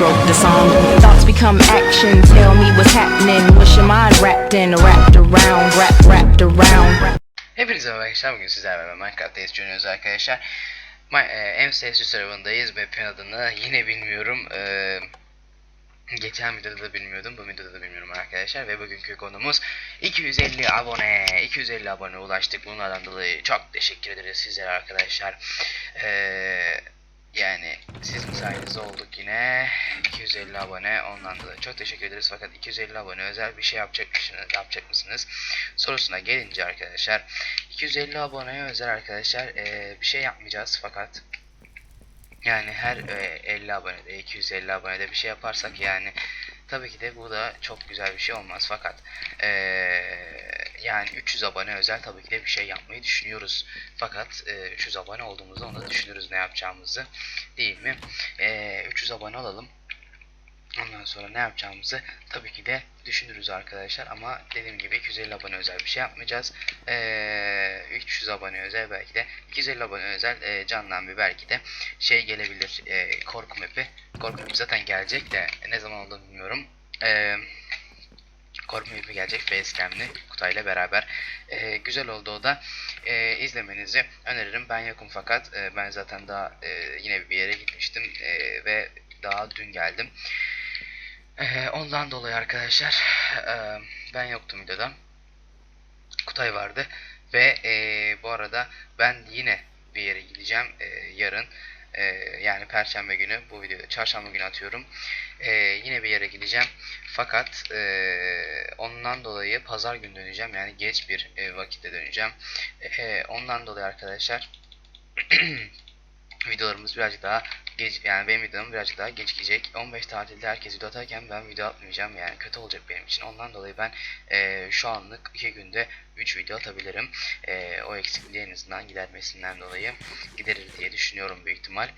wrote the song. Thoughts become action. Tell me what's happening. What's your mind wrapped in? Wrapped around, wrap, wrapped around. Hepinize merhaba arkadaşlar. Bugün sizlerle beraber Minecraft'ta yaşıyoruz arkadaşlar. My, e, MCSU serverındayız. Map'in adını yine bilmiyorum. E, geçen videoda da bilmiyordum. Bu videoda da bilmiyorum arkadaşlar. Ve bugünkü konumuz 250 abone. 250 abone ulaştık. Bunlardan dolayı çok teşekkür ederiz sizlere arkadaşlar. Eee yani sizin sayenizde olduk yine. 250 abone. Ondan dolayı çok teşekkür ederiz. Fakat 250 abone özel bir şey yapacak mısınız, yapacak mısınız sorusuna gelince arkadaşlar 250 aboneye özel arkadaşlar eee, bir şey yapmayacağız. Fakat yani her eee, 50 abonede 250 abonede bir şey yaparsak yani tabii ki de bu da çok güzel bir şey olmaz. Fakat eee, yani 300 abone özel tabii ki de bir şey yapmayı düşünüyoruz fakat eee, 300 abone olduğumuzda onu da düşünürüz ne yapacağımızı değil mi? Eee 300 abone olalım. Ondan sonra ne yapacağımızı tabii ki de düşünürüz arkadaşlar ama dediğim gibi 250 abone özel bir şey yapmayacağız. Eee 300 abone özel belki de 250 abone özel eee, candan bir belki de şey gelebilir eee, korku map'i. Korku map'i zaten gelecek de ne zaman olduğunu bilmiyorum. Eee korku map'i gelecek facecam'li Kutay'la beraber. Eee, güzel oldu o da. Eee, izlemenizi öneririm. Ben yokum fakat eee, ben zaten daha eee, yine bir yere gitmiştim eee, ve daha dün geldim. Eee, ondan dolayı arkadaşlar eee, ben yoktum videoda. Kutay vardı ve eee, bu arada ben yine bir yere gideceğim eee, yarın. Eee, yani perşembe günü bu videoyu çarşamba günü atıyorum. Eee, yine bir yere gideceğim. Fakat eee, ondan dolayı pazar günü döneceğim. Yani geç bir e, vakitte döneceğim. Eee, ondan dolayı arkadaşlar videolarımız birazcık daha geç yani benim videom birazcık daha gecikecek. 15 tatilde herkes video atarken ben video atmayacağım yani kötü olacak benim için. Ondan dolayı ben eee, şu anlık 2 günde 3 video atabilirim. Eee, o eksikliği en azından gidermesinden dolayı giderir diye düşünüyorum büyük ihtimal.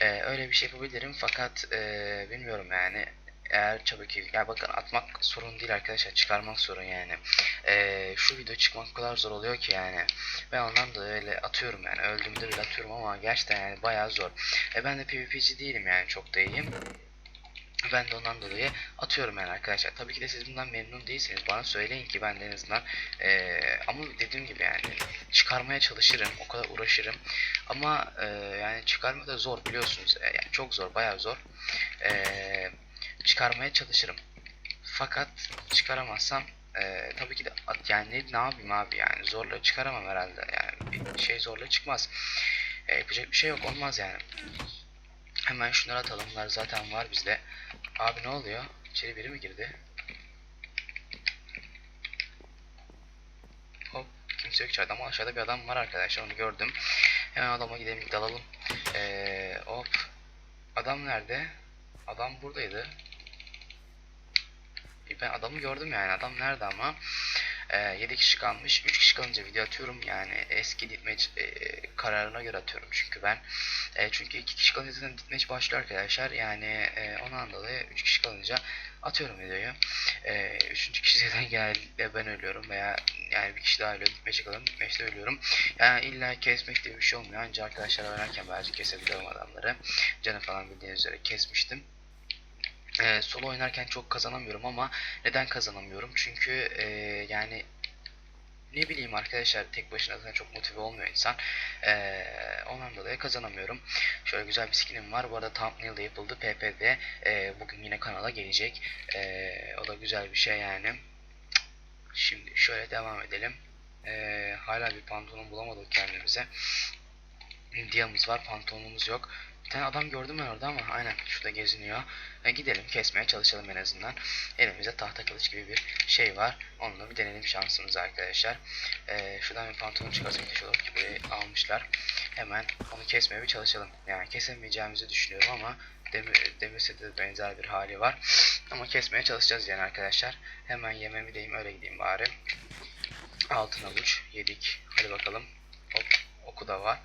Eee, öyle bir şey yapabilirim fakat eee, bilmiyorum yani eğer tabii ki ya bakın atmak sorun değil arkadaşlar çıkarmak sorun yani. Eee, şu video çıkmak o kadar zor oluyor ki yani. Ben ondan da öyle atıyorum yani öldüğümde bile atıyorum ama gerçekten yani bayağı zor. E ben de PvP'ci değilim yani çok da iyiyim. Ben de ondan dolayı atıyorum yani arkadaşlar. Tabii ki de siz bundan memnun değilseniz bana söyleyin ki ben de en azından eee, ama dediğim gibi yani çıkarmaya çalışırım. O kadar uğraşırım. Ama eee, yani çıkarma da zor biliyorsunuz. E, yani çok zor, bayağı zor. Eee, çıkarmaya çalışırım. Fakat çıkaramazsam eee, tabii ki de yani ne, ne yapayım abi yani zorla çıkaramam herhalde. Yani bir şey zorla çıkmaz. E, yapacak bir şey yok olmaz yani. Hemen şunları atalım. Bunlar zaten var bizde. Abi ne oluyor? İçeri biri mi girdi? Hop. Kimse yok içeride ama aşağıda bir adam var arkadaşlar. Onu gördüm. Hemen adama gidelim dalalım. Ee, hop. Adam nerede? Adam buradaydı. Ben adamı gördüm yani. Adam nerede ama? Ee, 7 kişi kalmış. 3 kişi kalınca video atıyorum. Yani eski ditmeç e, kararına göre atıyorum çünkü ben. E, çünkü 2 kişi kalınca zaten ditmeç başlıyor arkadaşlar. Yani e, ondan dolayı 3 kişi kalınca atıyorum videoyu. E, üçüncü kişi zaten genellikle ben ölüyorum veya yani bir kişi daha ölüyor. Ditmeçe kalıyorum. Ditmeçte ölüyorum. Yani illa kesmek diye bir şey olmuyor. Ancak arkadaşlar oynarken belki kesebiliyorum adamları. Canı falan bildiğiniz üzere kesmiştim. Ee, solo oynarken çok kazanamıyorum ama neden kazanamıyorum? Çünkü e, yani ne bileyim arkadaşlar tek başına zaten çok motive olmuyor insan. Ee, ondan dolayı kazanamıyorum. Şöyle güzel bir skinim var. Bu arada thumbnail de yapıldı. PP'de e, bugün yine kanala gelecek. E, o da güzel bir şey yani. Şimdi şöyle devam edelim. E, hala bir pantolon bulamadık kendimize. Diyamız var, pantolonumuz yok. Bir tane adam gördüm ben orada ama aynen şurada geziniyor. E, gidelim kesmeye çalışalım en azından. Elimizde tahta kılıç gibi bir şey var. Onunla bir deneyelim şansımızı arkadaşlar. E, şuradan bir pantolon çıkarsak da olur ki almışlar. Hemen onu kesmeye bir çalışalım. Yani kesemeyeceğimizi düşünüyorum ama demi, demirse de benzer bir hali var. Ama kesmeye çalışacağız yani arkadaşlar. Hemen yememi deyim öyle gideyim bari. Altın avuç yedik. Hadi bakalım. Hop oku da var.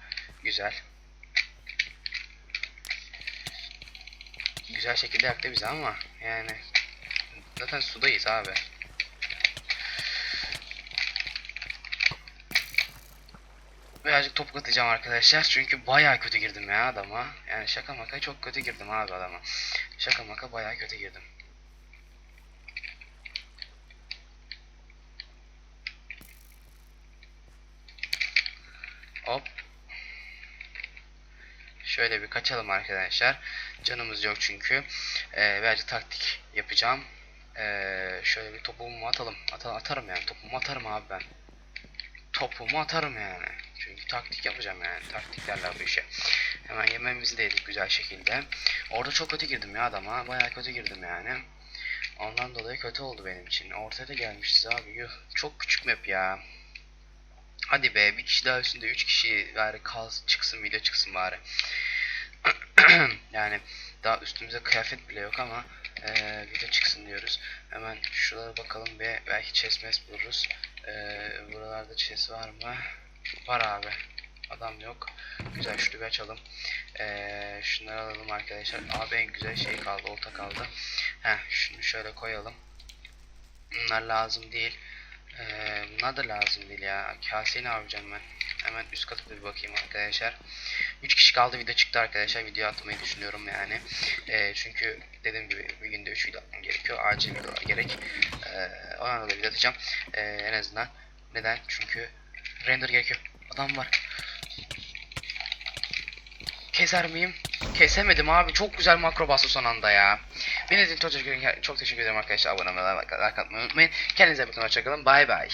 Güzel. Güzel şekilde yaktı bizi ama yani zaten sudayız abi. birazcık top atacağım arkadaşlar. Çünkü bayağı kötü girdim ya adama. Yani şaka maka çok kötü girdim abi adama. Şaka maka bayağı kötü girdim. Hop. Şöyle bir kaçalım arkadaşlar. Canımız yok çünkü. Ee, birazcık taktik yapacağım. Ee, şöyle bir topumu atalım. Ata- atarım yani. Topumu atarım abi ben. Topumu atarım yani. Çünkü taktik yapacağım yani. Taktiklerle bu işe. Hemen yememizi de yedik güzel şekilde. Orada çok kötü girdim ya adama. Bayağı kötü girdim yani. Ondan dolayı kötü oldu benim için. Ortaya da gelmişiz abi. Yuh. Çok küçük map ya. Hadi be bir kişi daha üstünde 3 kişi bari kal çıksın video çıksın bari. yani daha üstümüze kıyafet bile yok ama eee video çıksın diyoruz. Hemen şuralara bakalım ve belki chest buluruz. Eee buralarda chest var mı? Var abi. Adam yok. Güzel şunu bir açalım. Eee şunları alalım arkadaşlar. Abi en güzel şey kaldı. Olta kaldı. Heh şunu şöyle koyalım. Bunlar lazım değil. Ee, bunlar da lazım değil ya. Kaseyi ne yapacağım ben? Hemen üst kata da bir bakayım arkadaşlar. 3 kişi kaldı video çıktı arkadaşlar. Video atmayı düşünüyorum yani. Ee, çünkü dediğim gibi bir günde 3 video atmam gerekiyor. Acil videolar gerek. Ee, ona da video atacağım. Ee, en azından. Neden? Çünkü render gerekiyor. Adam var. Keser miyim? Kesemedim abi. Çok güzel makro bastı son anda ya. Beni için çok teşekkür. Çok teşekkür ederim arkadaşlar. Abone olmayı, like atmayı unutmayın. Kendinize bakın. Hoşçakalın. Bay bay.